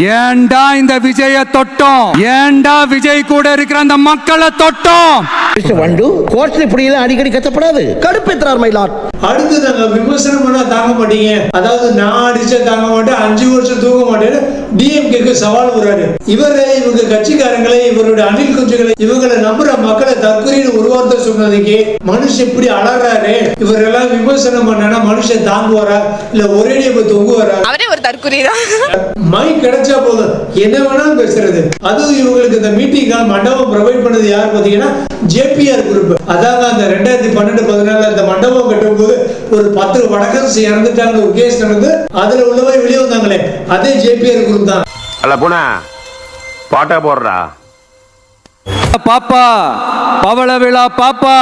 ஏன்டா இந்த விஜய தொட்டோம்? ஏன்டா விஜய் கூட இருக்கிற அந்த மக்களை தொட்டோம்? வண்டு கோர்ட்ல இப்படி எல்லாம் அடிக்கடி கத்தப்படாது. கடுப்பேத்துறார் மயிலாட் அடுத்து நாங்க விமர்சனம் பண்ணா தாங்க மாட்டீங்க. அதாவது நான் அடிச்சா தாங்க மாட்டேன் அஞ்சு வருஷம் தூங்க மாட்டேன்னு டிஎம்கேக்கு சவால் விடுறாரு. இவரை இவங்க கட்சிக்காரங்களை இவருடைய அணில் குஞ்சுகளை இவங்களை நம்புற மக்களை தற்கொலைன்னு ஒரு வார்த்தை சொன்னதுக்கு மனுஷன் இப்படி அலறாரு. இவரெல்லாம் விமர்சனம் பண்ணனா மனுஷன் தாங்குவாரா? இல்ல ஒரே போய் தொங்குவாரா? அவரே ஒரு தற்குறி தான் மைக் கிடைச்சா போதும். என்ன வேணாலும் பேசுறது. அதுவும் இவங்களுக்கு இந்த மீட்டிங் மண்டபம் ப்ரொவைட் பண்ணது யார் பாத்தீங்கன்னா ஜேபிஆர் குரூப் அதாங்க அந்த ரெண்டாயிரத்தி பன்னெண்டு பதினாலுல அந்த மண்டபம் கட்டும்போது ஒரு பத்து வடக்கரசு இறந்துட்டாங்கன்னு ஒரு கேஸ் நடந்து அதுல உள்ளவே வெளியே வந்தாங்களே. அதே ஜேபிஆர் குரூப் தான். அல்ல பூனா பாட்டா போடுறா. பாப்பா பவள விழா பாப்பா.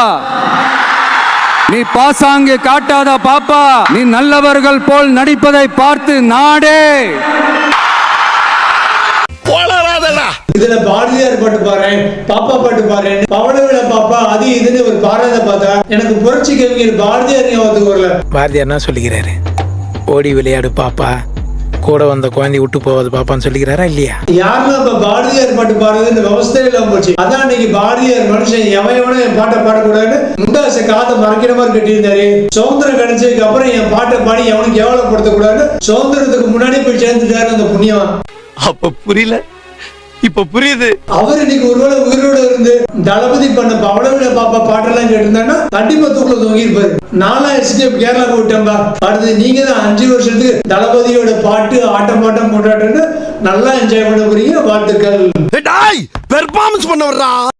நீ பாசாங்கு காட்டாத பாப்பா நீ நல்லவர்கள் போல் நடிப்பதை பார்த்து நாடே. இதுல பாரதியார் பாட்டு பாரு பாப்பா பாட்டு பாரு பவள விழா பாப்பா அது இதுன்னு ஒரு பாரத பார்த்தா எனக்கு புரட்சி கவிஞர் பாரதியார் ஞாபகத்துக்கு வரல. பாரதியார் என்ன சொல்லிக்கிறாரு? ஓடி விளையாடு பாப்பா கூட வந்த குழந்தை விட்டு போவது பாப்பான்னு சொல்லிக்கிறாரா இல்லையா? யாரெல்லாம் இப்ப பாரதியார் பாட்டு பாடுறதுன்னு விவசாயம் இல்லாம போச்சு. அதான் இன்னைக்கு பாரதியார் மனுஷன் எவன் எவனும் என் பாட்டை பாடக்கூடாதுன்னு முண்டாசை காதை மறைக்கிற மாதிரி கட்டியிருந்தாரு. சுதந்திரம் கிடைச்சதுக்கு அப்புறம் என் பாட்டை பாடி எவனும் கேவலப்படுத்த கூடாதுன்னு சுதந்திரத்துக்கு முன்னாடி போய் சேர்ந்துட்டாரு அந்த புண்ணியம் அப்ப புரியல? இப்ப புரியுது. அவர் இன்னைக்கு ஒருவேளை உயிரோட இருந்து தளபதி பண்ண பவளவில பாப்பா பாட்டெல்லாம் கேட்டிருந்தாங்கன்னா கண்டிப்பா தூக்கில தொங்கியிருப்பாரு நாலாம் எஸ்டிஎஃப் கேரளா போயிட்டோம்பா அடுத்து நீங்க தான் அஞ்சு வருஷத்துக்கு தளபதியோட பாட்டு ஆட்டம் பாட்டம் கொண்டாட்டம்னு நல்லா என்ஜாய் பண்ண போறீங்க. வாழ்த்துக்கள். பெர்ஃபார்மன்ஸ் பண்ண வர்றா